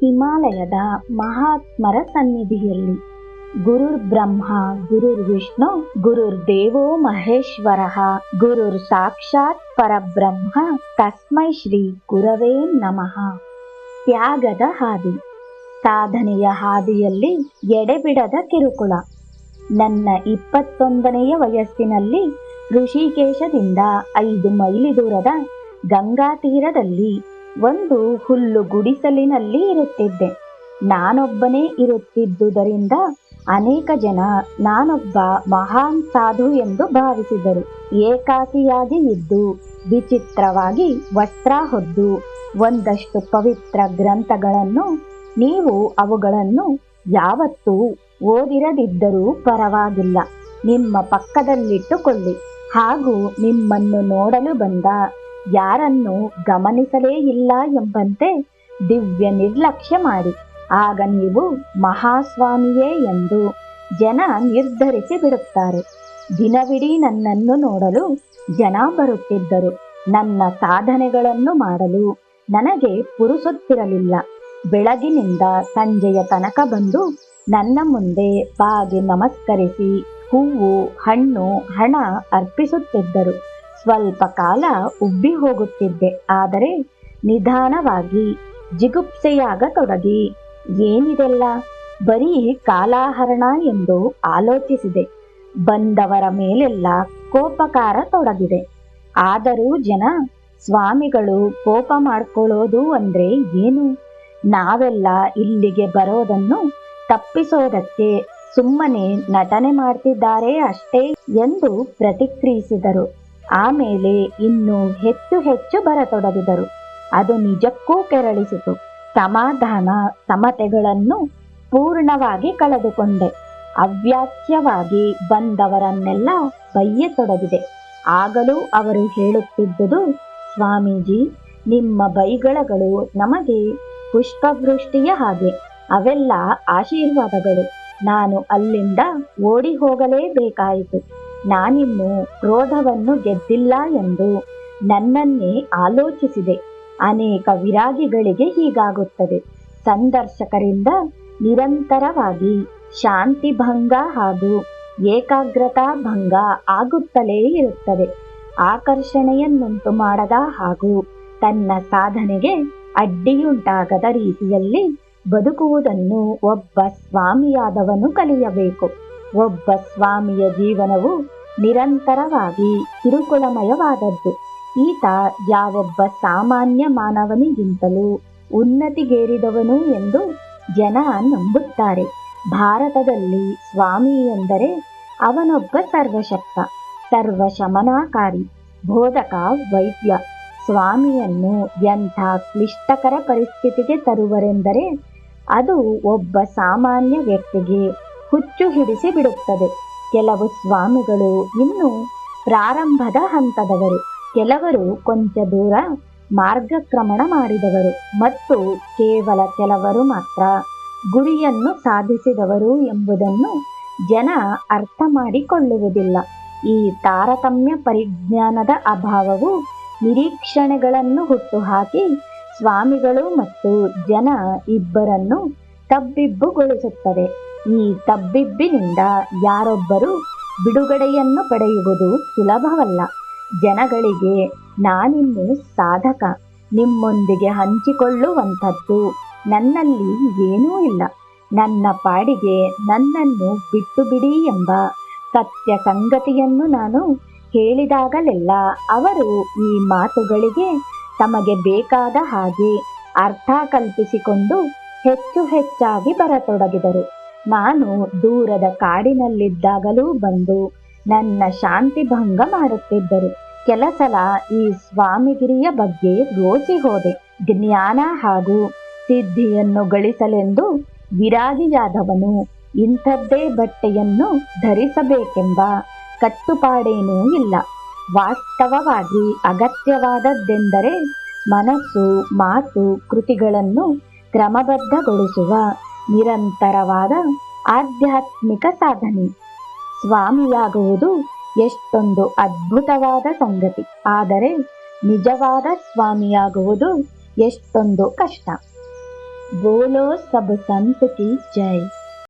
ಹಿಮಾಲಯದ ಮಹಾತ್ಮರ ಸನ್ನಿಧಿಯಲ್ಲಿ. ಗುರುರ್ ಬ್ರಹ್ಮ, ಗುರುರ್ ವಿಷ್ಣು, ಗುರುರ್ ದೇವೋ ಮಹೇಶ್ವರ, ಗುರುರ್ ಸಾಕ್ಷಾತ್ ಪರಬ್ರಹ್ಮ, ತಸ್ಮೈ ಶ್ರೀ ಗುರವೇ ನಮಃ. ತ್ಯಾಗದ ಹಾದಿ. ಸಾಧನೆಯ ಹಾದಿಯಲ್ಲಿ ಎಡೆಬಿಡದ ಕಿರುಕುಳ. ನನ್ನ ಇಪ್ಪತ್ತೊಂದನೆಯ ವಯಸ್ಸಿನಲ್ಲಿ ಋಷಿಕೇಶದಿಂದ ಐದು ಮೈಲಿ ದೂರದ ಗಂಗಾ ತೀರದಲ್ಲಿ ಒಂದು ಹುಲ್ಲು ಗುಡಿಸಲಿನಲ್ಲಿ ಇರುತ್ತಿದ್ದೆ. ನಾನೊಬ್ಬನೇ ಇರುತ್ತಿದ್ದುದರಿಂದ ಅನೇಕ ಜನ ನಾನೊಬ್ಬ ಮಹಾನ್ ಸಾಧು ಎಂದು ಭಾವಿಸಿದರು. ಏಕಾಕಿಯಾಗಿ ಇದ್ದು ವಿಚಿತ್ರವಾಗಿ ವಸ್ತ್ರ ಹೊದ್ದು, ಒಂದಷ್ಟು ಪವಿತ್ರ ಗ್ರಂಥಗಳನ್ನು, ನೀವು ಅವುಗಳನ್ನು ಯಾವತ್ತೂ ಓದಿರದಿದ್ದರೂ ಪರವಾಗಿಲ್ಲ. ನಿಮ್ಮ ಪಕ್ಕದಲ್ಲಿಟ್ಟುಕೊಳ್ಳಿ. ಹಾಗೂ ನಿಮ್ಮನ್ನು ನೋಡಲು ಬಂದ ಯಾರನ್ನು ಗಮನಿಸಲೇ ಇಲ್ಲ ಎಂಬಂತೆ ದಿವ್ಯ ನಿರ್ಲಕ್ಷ್ಯ ಮಾಡಿ. ಆಗ ನೀವು ಮಹಾಸ್ವಾಮಿಯೇ ಎಂದು ಜನ ನಿರ್ಧರಿಸಿ ಬಿಡುತ್ತಾರೆ. ದಿನವಿಡೀ ನನ್ನನ್ನು ನೋಡಲು ಜನ ಬರುತ್ತಿದ್ದರು. ನನ್ನ ಸಾಧನೆಗಳನ್ನು ಮಾಡಲು ನನಗೆ ಪುರುಸುತ್ತಿರಲಿಲ್ಲ. ಬೆಳಗಿನಿಂದ ಸಂಜೆಯ ತನಕ ಬಂದು ನನ್ನ ಮುಂದೆ ಬಾಗಿ ನಮಸ್ಕರಿಸಿ ಹೂವು, ಹಣ್ಣು, ಹಣ ಅರ್ಪಿಸುತ್ತಿದ್ದರು. ಸ್ವಲ್ಪ ಕಾಲ ಉಬ್ಬಿ ಹೋಗುತ್ತಿದ್ದೆ. ಆದರೆ ನಿಧಾನವಾಗಿ ಜಿಗುಪ್ಸೆಯಾಗತೊಡಗಿ, ಏನಿದೆಲ್ಲ? ಬರೀ ಕಾಲಾಹರಣ ಎಂದು ಆಲೋಚಿಸಿದೆ. ಬಂದವರ ಮೇಲೆಲ್ಲ ಕೋಪಕಾರ ತೊಡಗಿದೆ. ಆದರೂ ಜನ, ಸ್ವಾಮಿಗಳು ಕೋಪ ಮಾಡ್ಕೊಳ್ಳೋದು ಅಂದ್ರೆ ಏನು? ನಾವೆಲ್ಲ ಇಲ್ಲಿಗೆ ಬರೋದನ್ನು ತಪ್ಪಿಸೋದಕ್ಕೆ ಸುಮ್ಮನೆ ನಟನೆ ಮಾಡ್ತಿದ್ದಾರೆ ಅಷ್ಟೇ ಎಂದು ಪ್ರತಿಕ್ರಿಯಿಸಿದರು. ಆಮೇಲೆ ಇನ್ನೂ ಹೆಚ್ಚು ಹೆಚ್ಚು ಬರತೊಡಗಿದರು. ಅದು ನಿಜಕ್ಕೂ ಕೆರಳಿಸಿತು. ಸಮಾಧಾನ ಸಮತೆಗಳನ್ನು ಪೂರ್ಣವಾಗಿ ಕಳೆದುಕೊಂಡೆ. ಅವ್ಯಾಚ್ಯವಾಗಿ ಬಂದವರನ್ನೆಲ್ಲ ಬೈಯತೊಡಗಿದೆ. ಆಗಲೂ ಅವರು ಹೇಳುತ್ತಿದ್ದುದು, ಸ್ವಾಮೀಜಿ, ನಿಮ್ಮ ಬೈಗಳಗಳು ನಮಗೆ ಪುಷ್ಪವೃಷ್ಟಿಯ ಹಾಗೆ, ಅವೆಲ್ಲ ಆಶೀರ್ವಾದಗಳು. ನಾನು ಅಲ್ಲಿಂದ ಓಡಿ ಹೋಗಲೇಬೇಕಾಯಿತು. ನಾನಿನ್ನು ಕ್ರೋಧವನ್ನು ಗೆದ್ದಿಲ್ಲ ಎಂದು ನನ್ನನ್ನೇ ಆಲೋಚಿಸಿದೆ. ಅನೇಕ ವಿರಾಗಿಗಳಿಗೆ ಹೀಗಾಗುತ್ತದೆ. ಸಂದರ್ಶಕರಿಂದ ನಿರಂತರವಾಗಿ ಶಾಂತಿ ಭಂಗ ಹಾಗೂ ಏಕಾಗ್ರತಾ ಭಂಗ ಆಗುತ್ತಲೇ ಇರುತ್ತದೆ. ಆಕರ್ಷಣೆಯನ್ನುಂಟು ಮಾಡದ ಹಾಗೂ ತನ್ನ ಸಾಧನೆಗೆ ಅಡ್ಡಿಯುಂಟಾಗದ ರೀತಿಯಲ್ಲಿ ಬದುಕುವುದನ್ನು ಒಬ್ಬ ಸ್ವಾಮಿಯಾದವನು ಕಲಿಯಬೇಕು. ಒಬ್ಬ ಸ್ವಾಮಿಯ ಜೀವನವು ನಿರಂತರವಾಗಿ ಕಿರುಕುಳಮಯವಾದದ್ದು. ಈತ ಯಾವೊಬ್ಬ ಸಾಮಾನ್ಯ ಮಾನವನಿಗಿಂತಲೂ ಉನ್ನತಿಗೇರಿದವನು ಎಂದು ಜನ ನಂಬುತ್ತಾರೆ. ಭಾರತದಲ್ಲಿ ಸ್ವಾಮಿ ಎಂದರೆ ಅವನೊಬ್ಬ ಸರ್ವಶಕ್ತ, ಸರ್ವಶಮನಾಕಾರಿ, ಬೋಧಕ, ವೈದ್ಯ. ಸ್ವಾಮಿಯನ್ನು ಎಂಥ ಕ್ಲಿಷ್ಟಕರ ಪರಿಸ್ಥಿತಿಗೆ ತರುವರೆಂದರೆ ಅದು ಒಬ್ಬ ಸಾಮಾನ್ಯ ವ್ಯಕ್ತಿಗೆ ಹುಚ್ಚು ಹಿಡಿಸಿ ಬಿಡುತ್ತದೆ ಕೆಲವು ಸ್ವಾಮಿಗಳು ಇನ್ನು ಪ್ರಾರಂಭದ ಹಂತದವರು. ಕೆಲವರು ಕೊಂಚ ದೂರ ಮಾರ್ಗಕ್ರಮಣ ಮಾಡಿದವರು ಮತ್ತು ಕೇವಲ ಕೆಲವರು ಮಾತ್ರ ಗುರಿಯನ್ನು ಸಾಧಿಸಿದವರು ಎಂಬುದನ್ನು ಜನ ಅರ್ಥ ಮಾಡಿಕೊಳ್ಳುವುದಿಲ್ಲ. ಈ ತಾರತಮ್ಯ ಪರಿಜ್ಞಾನದ ಅಭಾವವು ನಿರೀಕ್ಷಣೆಗಳನ್ನು ಹುಟ್ಟುಹಾಕಿ ಸ್ವಾಮಿಗಳು ಮತ್ತು ಜನ ಇಬ್ಬರನ್ನು ತಬ್ಬಿಬ್ಬುಗೊಳಿಸುತ್ತದೆ. ಈ ತಬ್ಬಿಬ್ಬಿನಿಂದ ಯಾರೊಬ್ಬರು ಬಿಡುಗಡೆಯನ್ನು ಪಡೆಯುವುದು ಸುಲಭವಲ್ಲ. ಜನಗಳಿಗೆ ನಾನಿನ್ನು ಸಾಧಕ, ನಿಮ್ಮೊಂದಿಗೆ ಹಂಚಿಕೊಳ್ಳುವಂಥದ್ದು ನನ್ನಲ್ಲಿ ಏನೂ ಇಲ್ಲ. ನನ್ನ ಪಾಡಿಗೆ ನನ್ನನ್ನು ಬಿಟ್ಟು ಬಿಡಿ ಎಂಬ ಸತ್ಯ ಸಂಗತಿಯನ್ನು ನಾನು ಹೇಳಿದಾಗಲೆಲ್ಲ ಅವರು ಈ ಮಾತುಗಳಿಗೆ ತಮಗೆ ಬೇಕಾದ ಹಾಗೆ ಅರ್ಥ ಕಲ್ಪಿಸಿಕೊಂಡು ಹೆಚ್ಚು ಹೆಚ್ಚಾಗಿ ಬರತೊಡಗಿದರು. ನಾನು ದೂರದ ಕಾಡಿನಲ್ಲಿದ್ದಾಗಲೂ ಬಂದು ನನ್ನ ಶಾಂತಿ ಭಂಗ ಮಾಡುತ್ತಿದ್ದರು. ಕೆಲ ಸಲ ಈ ಸ್ವಾಮಿಗಿರಿಯ ಬಗ್ಗೆ ರೋಸಿ ಹೋದೆ. ಜ್ಞಾನ ಹಾಗೂ ಸಿದ್ಧಿಯನ್ನು ಗಳಿಸಲೆಂದು ವಿರಾಗಿಯಾದವನು ಇಂಥದ್ದೇ ಬಟ್ಟೆಯನ್ನು ಧರಿಸಬೇಕೆಂಬ ಕಟ್ಟುಪಾಡೇನೂ ಇಲ್ಲ. ವಾಸ್ತವವಾಗಿ ಅಗತ್ಯವಾದದ್ದೆಂದರೆ ಮನಸ್ಸು, ಮಾತು, ಕೃತಿಗಳನ್ನು ಕ್ರಮಬದ್ಧಗೊಳಿಸುವ ನಿರಂತರವಾದ ಆಧ್ಯಾತ್ಮಿಕ ಸಾಧನೆ. ಸ್ವಾಮಿಯಾಗುವುದು ಎಷ್ಟೊಂದು ಅದ್ಭುತವಾದ ಸಂಗತಿ. ಆದರೆ ನಿಜವಾದ ಸ್ವಾಮಿಯಾಗುವುದು ಎಷ್ಟೊಂದು ಕಷ್ಟ. ಬೋಲೋ ಸಬ್ ಸಂತತಿ ಜೈ.